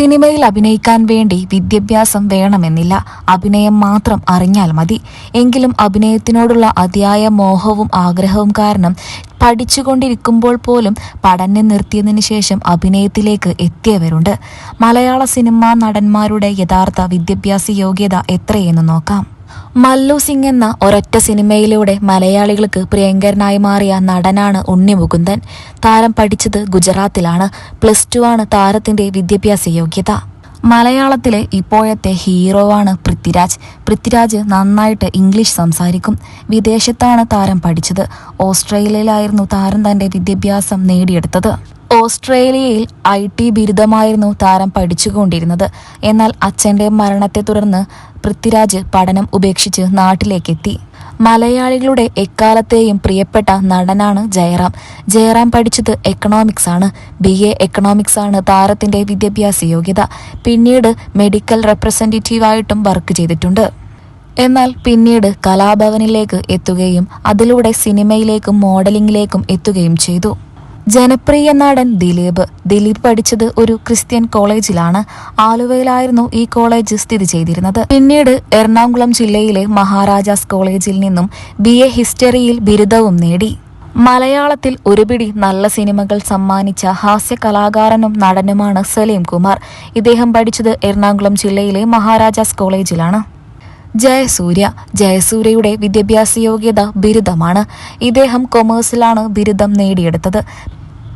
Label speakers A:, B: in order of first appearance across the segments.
A: സിനിമയിൽ അഭിനയിക്കാൻ വേണ്ടി വിദ്യാഭ്യാസം വേണമെന്നില്ല. അഭിനയം മാത്രം അറിഞ്ഞാൽ മതി. എങ്കിലും അഭിനയത്തിനോടുള്ള അതിയായ മോഹവും ആഗ്രഹവും കാരണം പഠിച്ചുകൊണ്ടിരിക്കുമ്പോൾ പോലും പഠനം നിർത്തിയതിന് ശേഷം അഭിനയത്തിലേക്ക് എത്തിയവരുണ്ട്. മലയാള സിനിമാ നടന്മാരുടെ യഥാർത്ഥ വിദ്യാഭ്യാസ യോഗ്യത എത്രയെന്ന് നോക്കാം. മല്ലു സിംഗ് എന്ന ഒരൊറ്റ സിനിമയിലൂടെ മലയാളികൾക്ക് പ്രിയങ്കരനായി മാറിയ നടനാണ് ഉണ്ണി മുകുന്ദൻ. താരം പഠിച്ചത് ഗുജറാത്തിലാണ്. പ്ലസ് ടു ആണ് താരത്തിന്റെ വിദ്യാഭ്യാസ യോഗ്യത. മലയാളത്തിലെ ഇപ്പോഴത്തെ ഹീറോ ആണ് പൃഥ്വിരാജ്. പൃഥ്വിരാജ് നന്നായിട്ട് ഇംഗ്ലീഷ് സംസാരിക്കും. വിദേശത്താണ് താരം പഠിച്ചത്. ഓസ്ട്രേലിയയിലായിരുന്നു താരം തന്റെ വിദ്യാഭ്യാസം നേടിയെടുത്തത്. ഓസ്ട്രേലിയയിൽ ഐ ടി ബിരുദമായിരുന്നു താരം പഠിച്ചുകൊണ്ടിരുന്നത്. എന്നാൽ അച്ഛന്റെ മരണത്തെ തുടർന്ന് പൃഥ്വിരാജ് പഠനം ഉപേക്ഷിച്ച് നാട്ടിലേക്കെത്തി. മലയാളികളുടെ എക്കാലത്തെയും പ്രിയപ്പെട്ട നടനാണ് ജയറാം. ജയറാം പഠിച്ചത് എക്കണോമിക്സ് ആണ്. ബി എ എക്കണോമിക്സ് ആണ് താരത്തിന്റെ വിദ്യാഭ്യാസ യോഗ്യത. പിന്നീട് മെഡിക്കൽ റെപ്രസെന്റേറ്റീവായിട്ടും വർക്ക് ചെയ്തിട്ടുണ്ട്. എന്നാൽ പിന്നീട് കലാഭവനിലേക്ക് എത്തുകയും അതിലൂടെ സിനിമയിലേക്കും മോഡലിംഗിലേക്കും എത്തുകയും ചെയ്തു. ജനപ്രിയ നടൻ ദിലീപ്. ദിലീപ് പഠിച്ചത് ഒരു ക്രിസ്ത്യൻ കോളേജിലാണ്. ആലുവയിലായിരുന്നു ഈ കോളേജ് സ്ഥിതി ചെയ്തിരുന്നത്. പിന്നീട് എറണാകുളം ജില്ലയിലെ മഹാരാജാസ് കോളേജിൽ നിന്നും ബി എ ഹിസ്റ്ററിയിൽ ബിരുദവും നേടി. മലയാളത്തിൽ ഒരുപിടി നല്ല സിനിമകൾ സമ്മാനിച്ച ഹാസ്യ കലാകാരനും നടനുമാണ് സലീം കുമാർ. ഇദ്ദേഹം പഠിച്ചത് എറണാകുളം ജില്ലയിലെ മഹാരാജാസ് കോളേജിലാണ്. ജയസൂര്യ. ജയസൂര്യയുടെ വിദ്യാഭ്യാസ യോഗ്യത ബിരുദമാണ്. ഇദ്ദേഹം കൊമേഴ്സിലാണ് ബിരുദം നേടിയെടുത്തത്.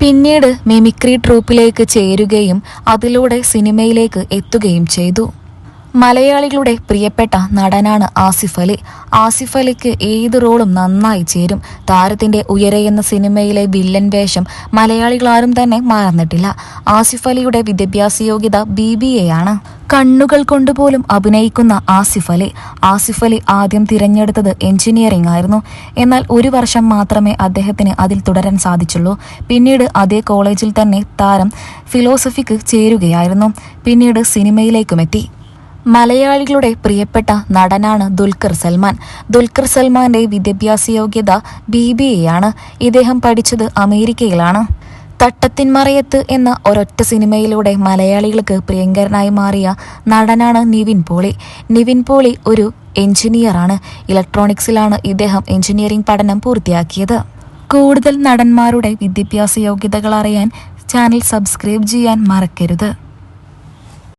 A: പിന്നീട് മിമിക്രി ട്രൂപ്പിലേക്ക് ചേരുകയും അതിലൂടെ സിനിമയിലേക്ക് എത്തുകയും ചെയ്തു. മലയാളികളുടെ പ്രിയപ്പെട്ട നടനാണ് ആസിഫ് അലി. ആസിഫ് അലിക്ക് ഏത് റോളും നന്നായി ചേരും. താരത്തിന്റെ ഉയരെ എന്ന സിനിമയിലെ വില്ലൻ വേഷം മലയാളികളാരും തന്നെ മറന്നിട്ടില്ല. ആസിഫ് അലിയുടെ വിദ്യാഭ്യാസ യോഗ്യത ബി ബി എ ആണ്. കണ്ണുകൾ കൊണ്ടുപോലും അഭിനയിക്കുന്ന ആസിഫ് അലി. ആസിഫ് അലി ആദ്യം തിരഞ്ഞെടുത്തത് എഞ്ചിനീയറിംഗ് ആയിരുന്നു. എന്നാൽ ഒരു വർഷം മാത്രമേ അദ്ദേഹത്തിന് അതിൽ തുടരാൻ സാധിച്ചുള്ളൂ. പിന്നീട് അതേ കോളേജിൽ തന്നെ താരം ഫിലോസഫിക്ക് ചേരുകയായിരുന്നു. പിന്നീട് സിനിമയിലേക്കും എത്തി. മലയാളികളുടെ പ്രിയപ്പെട്ട നടനാണ് ദുൽഖർ സൽമാൻ. ദുൽഖർ സൽമാന്റെ വിദ്യാഭ്യാസ യോഗ്യത ബി ബി എ ആണ്. ഇദ്ദേഹം പഠിച്ചത് അമേരിക്കയിലാണ്. തട്ടത്തിൻമറയത്ത് എന്ന ഒരൊറ്റ സിനിമയിലൂടെ മലയാളികൾക്ക് പ്രിയങ്കരനായി മാറിയ നടനാണ് നിവിൻ പോളി. നിവിൻ പോളി ഒരു എഞ്ചിനീയറാണ്. ഇലക്ട്രോണിക്സിലാണ് ഇദ്ദേഹം എഞ്ചിനീയറിംഗ് പഠനം പൂർത്തിയാക്കിയത്. കൂടുതൽ നടന്മാരുടെ വിദ്യാഭ്യാസ യോഗ്യതകൾ അറിയാൻ ചാനൽ സബ്സ്ക്രൈബ് ചെയ്യാൻ മറക്കരുത്.